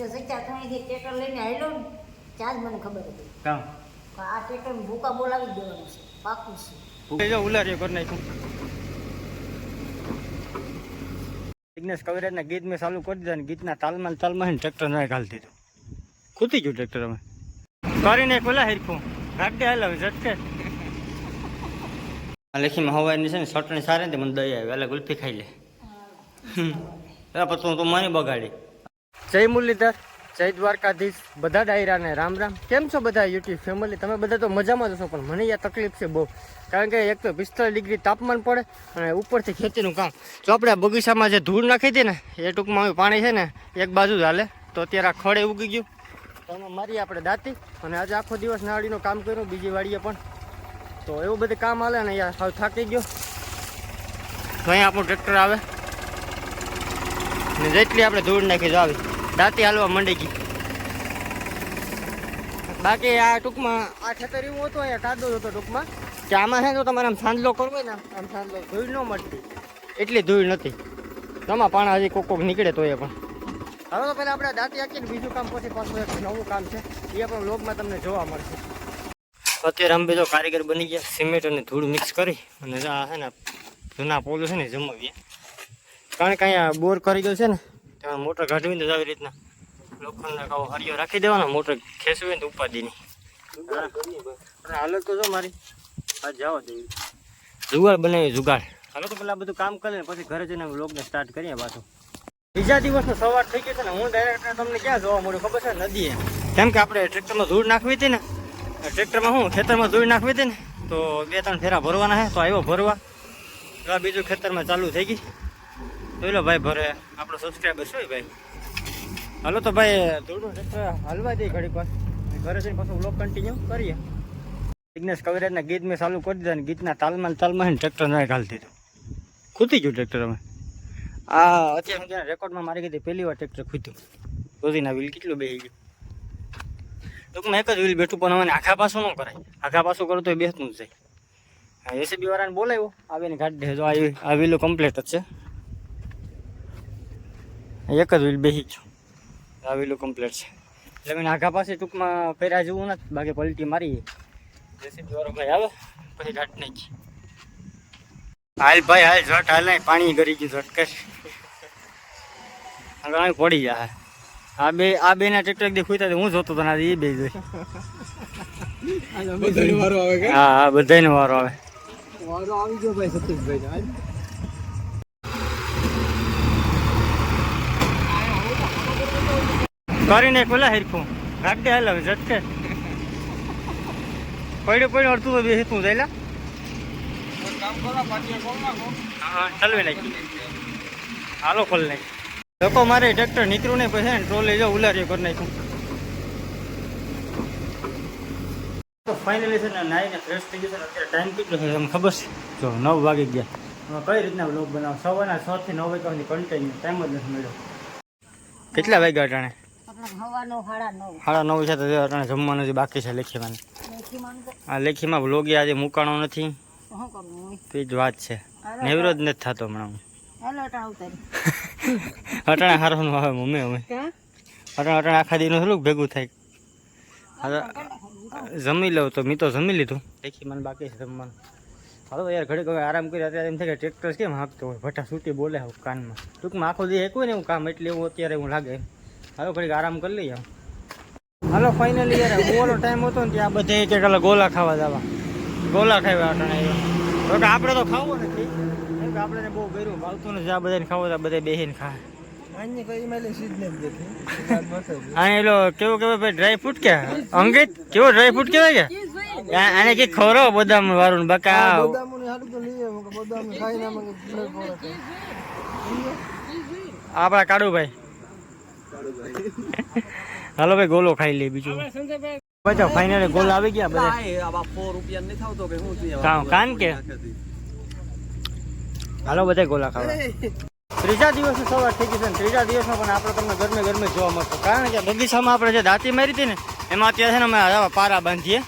જો સચ્ચા ત્રણેયથી ટ્રેક્ટર લઈને આવેલો ને ત્યાં જ મને ખબર હતી. કામ? આ ટ્રેક્ટર ભૂકા બોલાવી દેવાનું છે પાકું છે. જો ઉલારીઓ કરી નાખ્યું. વિઘ્નેશ કવિરાજના ગીત મેં ચાલુ કરી દીધા ને ગીતના તાલમાં તાલમાં ને ટ્રેક્ટર ના ઘાલી દીધું. ખૂતી ગયું ટ્રેક્ટર અમે કરીને ખોલા હેરખું. ગાડી હાલ ઝટકે. લેખીમાં હવાની છે ને ચટણી સારી મને દઈ આવી એટલે ગુલ્ફી ખાઈ લે. પછી હું તો મને બગાડી. જય મુરલીધર, જય દ્વારકાધીશ, બધા ડાયરાને રામ રામ. કેમ છો બધા યુટ્યુબ ફેમિલી તમે બધા તો મજામાં જ હશો, પણ મને યા તકલીફ છે બહુ. કારણ કે એક તો પિસ્તાલીસ ડિગ્રી તાપમાન પડે અને ઉપરથી ખેતીનું કામ. જો આપણે આ બગીચામાં જે ધૂળ નાખી હતી ને, એ ટૂંકમાં આવ્યું પાણી છે ને, એક બાજુ જ હાલે. તો અત્યારે આ ખડે ઉગી ગયું. તો એમાં મારી આપણે દાંતી અને આજે આખો દિવસ નાળીનું કામ કર્યું, બીજી વાડીએ પણ. તો એવું બધું કામ હાલે ને યાર સાવ થાકી ગયો. તો અહીંયા આપણું ટ્રેક્ટર આવે. ને જેટલી આપણે ધૂળ નાખી જો આવી. દાંતી હાલવા મંડી ગઈ બાકી આ ટૂંકમાં આ ખેતર એવું હતું, અહીંયા કાદો હતો ટૂંકમાં. કે આમાં છે તો તમારે આમ સાંજલો કરવો ને, આમ સાંજલો. ધૂળ ન મળતી. એટલી ધૂળ નથી. તમા પાણા હજી કોક કોક નીકળે તો એ પણ. હવે તો પહેલાં આપણે દાંતી આખીને બીજું કામ પછી પાછું એક નવું કામ છે. એ પણ લોગમાં તમને જોવા મળશે. અત્યારે અમે બીજો કારીગર બની ગયા, સિમેન્ટ અને ધૂળ મિક્સ કરી અને આ છે ને જૂના પોલું છે ને, જમાવીએ. કારણ કે અહીંયા બોર કરી ગયો છે ને તેમાં મોટર કાઢવીને તો આવી રીતના લોખંડના કાવો હરિયો રાખી દેવાનો મોટર ખેંચવી ને તો ઉપાધિની હાલત તો જો મારી. આ જાઓ દેવી જુગાડ બનાવી જુગાડ. હાલો તો પેલા બધું કામ કરે ને પછી ઘરે જઈને લોગને સ્ટાર્ટ કરીએ પાછું. બીજા દિવસનો સવાર થઈ ગયો છે ને હું ડાયરેક્ટ તમને ક્યાં જોવા મળ્યું ખબર છે? નદીએ. કેમ કે આપણે ટ્રેક્ટરમાં ધૂળ નાખવી હતી ને ટ્રેક્ટરમાં હું ખેતરમાં ધૂળ નાખવી હતી ને તો બે ત્રણ ફેરા ભરવાના છે તો આવ્યો ભરવા. બીજું ખેતરમાં ચાલુ થઈ ગઈ. તો લો ભાઈ, ભરે આપણો સબસ્ક્રાઈબર શું ભાઈ? હાલો તો ભાઈ થોડું હાલવા દઈએ ઘડીક વાર. ઘરે જઈને પાછું વ્લોગ કન્ટિન્યુ કરીએ. વિઘ્નેશ કવિરાજના ગીત મેં ચાલુ કરી દીધા ને ગીતના તાલમાં તાલમાં ટ્રેક્ટર ના ઘાલી દીધું. ખૂતી ગયું ટ્રેક્ટર અમે આ અત્યારે જ્યાં રેકોર્ડમાં મારી કીધી પહેલી વાર ટ્રેક્ટર ખૂત્યું રોજીના વ્હીલ કેટલું બેસી ગયું. ટૂંકમાં એક જ વ્હીલ બેઠું, પણ અમે આખા પાછું ન કરાય. આખા પાછું કરો તો એ બેસતું જ જાય. એસીબી વાળાને બોલાવ્યો. આવીને ગાડી જો, આ વ્હીલો કમ્પ્લીટ જ છે. એક જ વ્હીલ બેસી છું. આ વ્હીલો કમ્પ્લીટ છે. એટલે મને આઘા પાસે ટૂંકમાં પહેરા જેવું નથી બાકી પલટી મારી વાળો ભાઈ આવે પછી ઘાટ નાખી હાલ ભાઈ હાલ ઝટ હાલ નહીં પાણી ગરી ગયું ઝટ કર. પડી જાય આ બે આ બે ના ટ્રેક્ટર દેખું તો હું જોતો તને ના એ બે જોઈ. હા હા બધાનો વારો આવે. વારો આવી ગયો ભાઈ સતીશભાઈ કરીને પેલા હેરખું. રાખડે હાલ હવે, ઝટકે. પડ્યું પડ્યું, અડધું તો બે તું, જઈલા. હા ઠલવી નાખી. હાલો, ખોલ નાખી. લોકો મારે, ટ્રેક્ટર નીકળ્યું નહીં, પછી ટ્રોલી જો ઉલારીઓ કરી નાખ્યું. તો ફાઇનલી છે ને ખબર જો, નવ વાગી ગયા. કઈ રીતના બનાવો? સવારના છ નવ વાગ્યાની કન્ટિન્યુ ટાઈમ જ નથી મળ્યો. કેટલા વાગ્યા અટાણે? સાડા નવ. છે તો અટાણે જમવાનું જે બાકી છે લેખીમાં આ લેખીમાં લોગી આજે મૂકાણો નથી. તો જ વાત છે. નેવરો જ નથી થતો હમણાં. અટાણ હારવાનું આવે મમ્મી અમે. અટાણે અટાણે આખા દીનું થોડુંક ભેગું થાય? જમી લઉં તો મેં તો જમી લીધું. લેખી મને બાકી છે જમવાનું. હાલો યાર ઘડીક હવે આરામ કરી અત્યારે એમ થાય કે ટ્રેક્ટર કેમ હાંકતો હોય? ભઠ્ઠા છૂટી બોલે કાનમાં. ટૂંકમાં આખો દી એક હોય ને એવું કામ એટલે એવું અત્યારે એવું લાગે હાલો ઘડીક આરામ કરી લઈએ. હાલો ફાઇનલી યાર ઓલો ટાઈમ હતો ને ત્યાં બધે એક એક ગોલા ખાવા જવા. ગોલા ખાવા અટાણે તો કે આપણે તો ખાવું નથી. કેમ કે આપણે બહુ ગર્યું. ભાવતું નથી આ બધાને ખાવું તો બધા બેહીને ખાય. એલો કેવો કેવો ભાઈ ડ્રાય ફ્રૂટ કે? અંગિત કેવો ડ્રાય ફ્રૂટ કે? આને કે ખોરો બદામ વાળું બકા બદામ ને હાલો ભાઈ ગોલો ખાઈ લે બીજું. બચાવ ફાઇનલી ગોલ આવી ગયા બધા. આવા 4 રૂપિયા નહીં કે હું કાન કે? હાલો બધા ગોલા ખાવા. ત્રીજા દિવસે સવાર થઈ ગઈ છે ત્રીજા દિવસમાં પણ આપણે તમને ગરમે ગરમે જોવા મળશે. કારણ કે બગીચામાં આપણે જે દાંતી મારી હતી ને એમાં અત્યારે છે ને અમે આવા પારા બાંધીએ.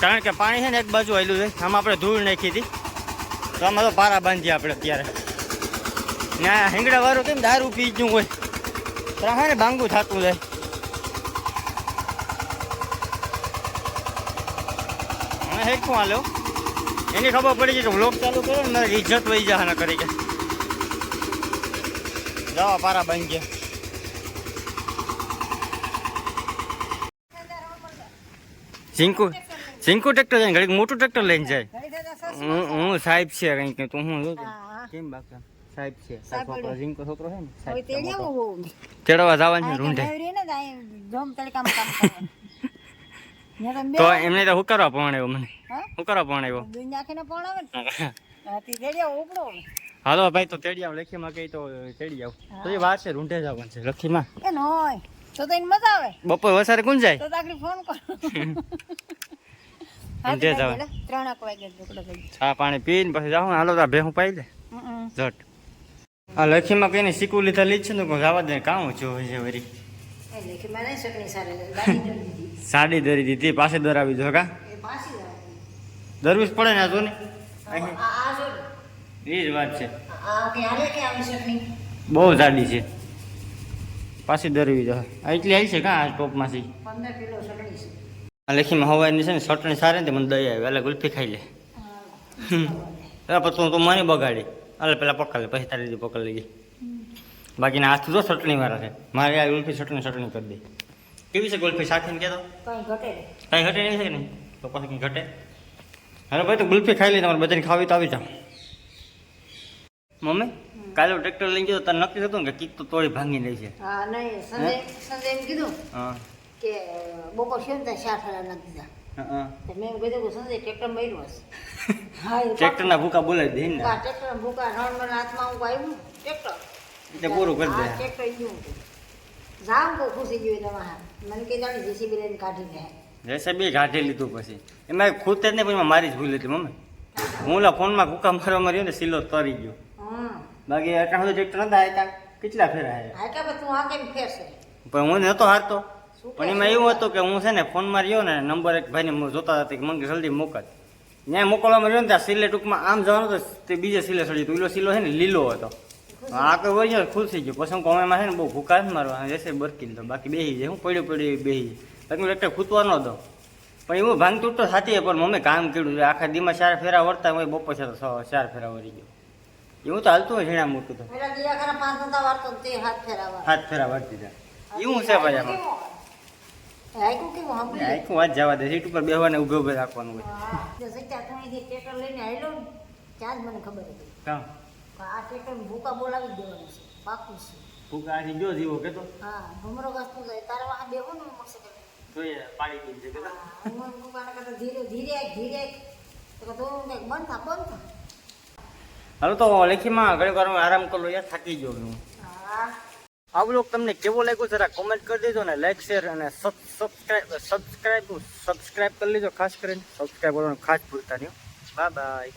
કારણ કે પાણી છે ને એક બાજુ આવેલું છે આમાં આપણે ધૂળ નાખી હતી. તો આમાં તો પારા બાંધીએ આપણે અત્યારે. ને હિંગડા વાળું કેમ દારૂ પી ગયું હોય? તો ને ભાંગું થતું જાય. હવે હેડફોન આલ્યો એની ખબર પડી ગઈ કે વ્લોગ ચાલુ કર્યો ને મારી ઇજ્જત વહી જાય ના કરી કે. જવા પારા બની ગયા. ઝીંકુ ઝીંકુ ટ્રેક્ટર જાય ઘડીક મોટું ટ્રેક્ટર લઈને જાય. હું હું સાહેબ છે કંઈક તું હું કેમ બાપા સાહેબ છે. છોકરો ઝીંકો છોકરો છે ને હવે સાહેબ છે તેડી મોટો. આવું તેડવા જવાનું છે રૂંઢે. ને તો જોમ તડકામાં કામ કરે. તો એમને તો હું કરવા પણ આવ્યો મને? હા? હું કરવા પણ આવ્યો? દૂધ નાખીને પણ ને. હા, તે તેડી ઉપડો. હાલો ભાઈ તો તેડી આવ લખીમાં કઈ તો તેડી આવ. તો એ વાત છે રૂંઢે જવાનું છે લખીમાં એ ન હોય. તો તો એને મજા આવે. બપોર વસારે કોણ જાય? તો તાકડી ફોન કરો. ત્રણ એક વાગે. ચા પાણી પીને પછી જાઉં હાલો તા ભેહું પાઈ લે હમ, ઝટ. આ લખીમાં કઈને શીખવું લીધા લીધ છે ને કોઈ જવા દે કામ હોય છે વરી. સાડી દરી દીધી. પાસે દરાવી દો કા. દરવીશ પડે ને જો ને જો. એ જ વાત છે. બહુ જાડી છે. પાછી દરવી આ એટલી આવી છે કા આ ટોપમાંથી? આ લેખીમાં હવાની છે ને ચટણી સારી ને મને દઈ આવી. એટલે ગુલ્ફી ખાઈ લે. પછી તું તું મને બગાડી. એટલે પેલા પકડ લે પછી તારી રીતે પકડ લઈ બાકીના હાથ તો ચટણી વાળા છે. મારે આ ગુલ્ફી ચટણી ચટણી કરી દે. કેવી છે ગુલ્ફી? સાખીને કહેતો કઈ ઘટે નહીં. કાંઈ ઘટે નહીં છે તો પછી કંઈ ઘટે. અરે ભાઈ તો ગુલ્ફી ખાઈ લે તમારે બધાને ખાવી તો આવી જાઓ. મમ્મી કાલે ટ્રેક્ટર લઈને ગયો તને નક્કી થતું ને કે કીક તો તોડી ભાંગી નહીં છે. હા નહીં સંજય સંજય એમ કીધું હા. કે બપોર છે ને ત્યાં ફેરા દીધા કે ટ્રેક્ટર ના ભૂકા બોલાવી દે ને. ટ્રેક્ટર ભૂકા રણ હાથમાં હું આવ્યું ને, ટ્રેક્ટર એટલે પૂરું કરી દે. ટ્રેક્ટર ગયું. જામ બહુ ખુશી ગયું તમારા મને કઈ જાણી જેસીબી લઈને કાઢી દે જૈસે બી કાઢી લીધું પછી. એમાં ખુદ જ નહીં પછી મારી જ ભૂલ હતી મમ્મી. હું ઓલા ફોનમાં કુકા મારવા માર્યો ને સિલો તરી ગયો. બાકી એટલા ટ્રેક્ટર નતા આવ્યા કેટલા ફેરા આવ્યા કે પણ હું નહોતો હારતો. પણ એમાં એવું હતું કે હું છે ને ફોનમાં રહ્યો ને નંબર એક ભાઈને હું જોતા હતા કે મને જલ્દી મોકલ. ત્યાં મોકલવામાં રહ્યો ને ત્યાં સિલે ટૂંકમાં આમ જવાનું તો તે બીજે સિલે સડી તો. સિલો છે ને લીલો હતો. આ તો હોય છે ખુશ થઈ ગયો. પછી હું કોમેમાં છે ને બહુ ભૂકા જ મારવા. જશે બરકી તો. બાકી બેસી જાય. હું પડ્યો પડ્યો બેસી જાય. બાકી એટલે ખૂતવા ન દો પણ એવું ભાંગ તૂટતો સાચી પણ મમ્મી કામ કર્યું. આખા દીમાં ચાર ફેરા વળતા હોય બપોર છે તો ચાર ફેરા વળી ગયો. એવું તો હાલતું હોય ઝીણા મોટું તો. પેલા હાથ ફેરાવા હાથ ફેરા વળતી. જાય એવું છે ભાઈ આમાં. આખું વાત જવા દે. સીટ ઉપર બેહવાને ઉભે ઉભે રાખવાનું હોય. હા જો સચ્ચા તમે જે ટ્રેક્ટર લઈને આવેલો ને ત્યાં જ મને ખબર હતી. આ ટ્રેક્ટર ભૂકા બોલાવી દેવાનું છે પાકું છે. ફૂકા આથી જો જીવો કેતો? હા ભમરો જાય. તારે વાહ બેહો ને કે જોઈએ પાડી દીધી છે કેતો. હું ભૂકાને ધીરે ધીરે ધીરે. તો તું બંધ થા બંધ થા. હાલો તો લેખીમાં ઘણી વાર આરામ કરું યાર થાકી ગયો હું હા. આ તમને કેવો લાગ્યો જરા કોમેન્ટ કરી દેજો ને લાઈક શેર અને સબસ્ક્રાઈબ સબસ્ક્રાઈબ સબસ્ક્રાઈબ કરી લેજો. ખાસ કરીને સબસ્ક્રાઈબ કરવાનું ખાસ ભૂલતા નહીં બાય બાય